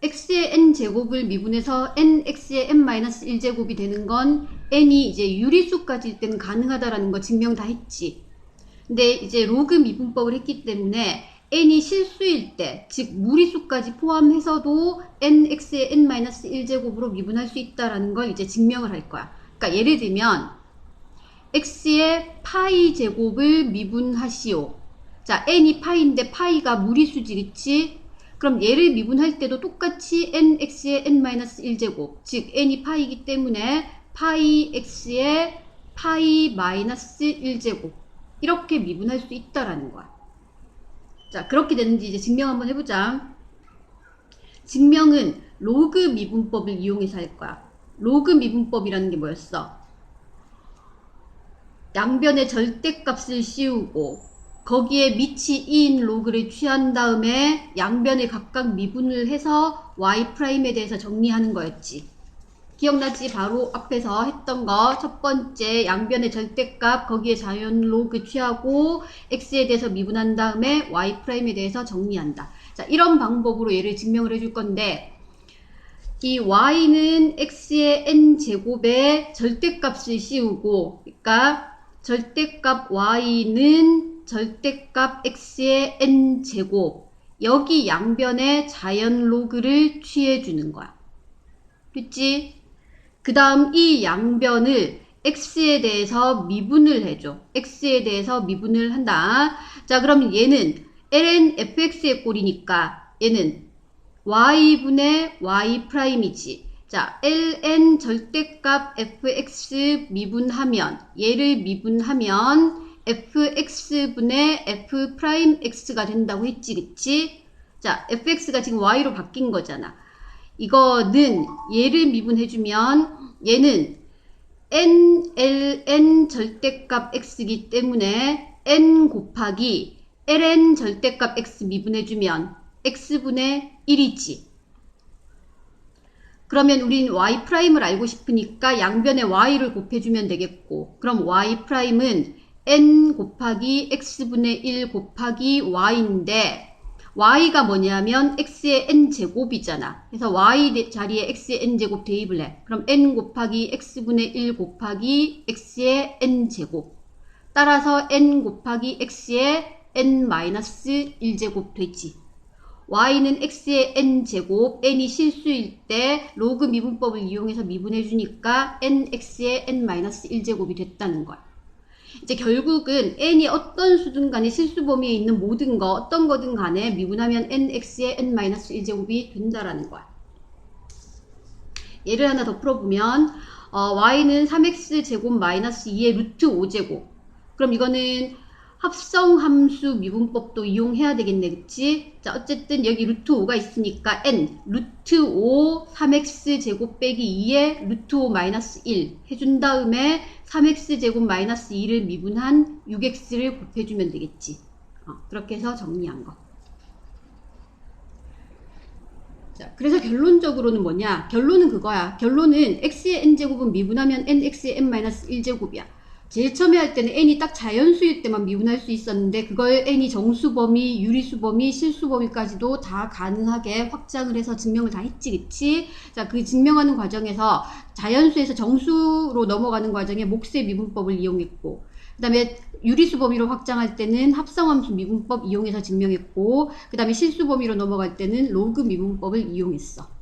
x의 n제곱을 미분해서 nx의 n-1제곱이 되는 건 n이 이제 유리수까지일 때는 가능하다라는 거 증명 다 했지. 근데 이제 로그 미분법을 했기 때문에 n이 실수일 때, 즉 무리수까지 포함해서도 nx의 n-1제곱으로 미분할 수 있다라는 걸 이제 증명을 할 거야. 그러니까 예를 들면 x의 파이 제곱을 미분하시오. 자, n이 파이인데 파이가 무리수지, 그치? 그럼 얘를 미분할 때도 똑같이 nx의 n-1제곱, 즉 n이 파이기 때문에 파이 x의 파이 마이너스 1제곱 이렇게 미분할 수 있다라는 거야. 자, 그렇게 되는지 이제 증명 한번 해보자. 증명은 로그 미분법을 이용해서 할 거야. 로그 미분법이라는 게 뭐였어? 양변의 절대값을 씌우고 거기에 밑이 2인 로그를 취한 다음에 양변에 각각 미분을 해서 y'에 대해서 정리하는 거였지. 기억나지? 바로 앞에서 했던 거. 첫 번째 양변의 절대값 거기에 자연 로그 취하고 x에 대해서 미분한 다음에 y'에 대해서 정리한다. 자, 이런 방법으로 얘를 증명을 해줄 건데 이 y는 x의 n제곱에 절대값을 씌우고 그러니까 절대값 y는 절대값 x의 n제곱 여기 양변에 자연 로그를 취해주는 거야. 그치? 그 다음 이 양변을 x에 대해서 미분을 해줘. x에 대해서 미분을 한다. 자 그럼 얘는 ln fx의 꼴이니까 얘는 y분의 y'이지. 자, ln 절대값 fx 미분하면 얘를 미분하면 fx분의 f'x가 된다고 했지, 그치? 자, fx가 지금 y로 바뀐 거잖아. 이거는 얘를 미분해주면 얘는 n, ln 절대값 x이기 때문에 n 곱하기 ln 절대값 x 미분해주면 x분의 1이지. 그러면 우린 y'을 알고 싶으니까 양변에 y를 곱해주면 되겠고 그럼 y'은 n 곱하기 x분의 1 곱하기 y인데 y가 뭐냐면 x의 n제곱이잖아. 그래서 y 자리에 x의 n제곱 대입을 해. 그럼 n 곱하기 x분의 1 곱하기 x의 n제곱. 따라서 n 곱하기 x의 n-1제곱 되지. Y는 x의 n제곱, n이 실수일 때 로그 미분법을 이용해서 미분해 주니까 nx의 n-1제곱이 됐다는 거야. 이제 결국은 n이 어떤 수든 간에 실수 범위에 있는 모든 거, 어떤 거든 간에 미분하면 nx의 n-1제곱이 된다라는 거야. 예를 하나 더 풀어보면 어, y는 3x제곱 마이너스 2의 루트 5제곱 그럼 이거는 합성 함수 미분법도 이용해야 되겠네 그치? 자 어쨌든 여기 루트 5가 있으니까 n 루트 5 3x 제곱 빼기 2에 루트 5 마이너스 1 해준 다음에 3x 제곱 마이너스 2를 미분한 6x를 곱해주면 되겠지 어, 그렇게 해서 정리한 거 자, 그래서 결론적으로는 뭐냐? 결론은 그거야. 결론은 x의 n제곱은 미분하면 nx의 n-1제곱이야. 제일 처음에 할 때는 n이 딱 자연수일 때만 미분할 수 있었는데 그걸 n이 정수범위, 유리수범위, 실수범위까지도 다 가능하게 확장을 해서 증명을 다 했지 그치? 자그 증명하는 과정에서 자연수에서 정수로 넘어가는 과정에 몫의 미분법을 이용했고 그 다음에 유리수 범위로 확장할 때는 합성함수 미분법 이용해서 증명했고 그 다음에 실수 범위로 넘어갈 때는 로그 미분법을 이용했어.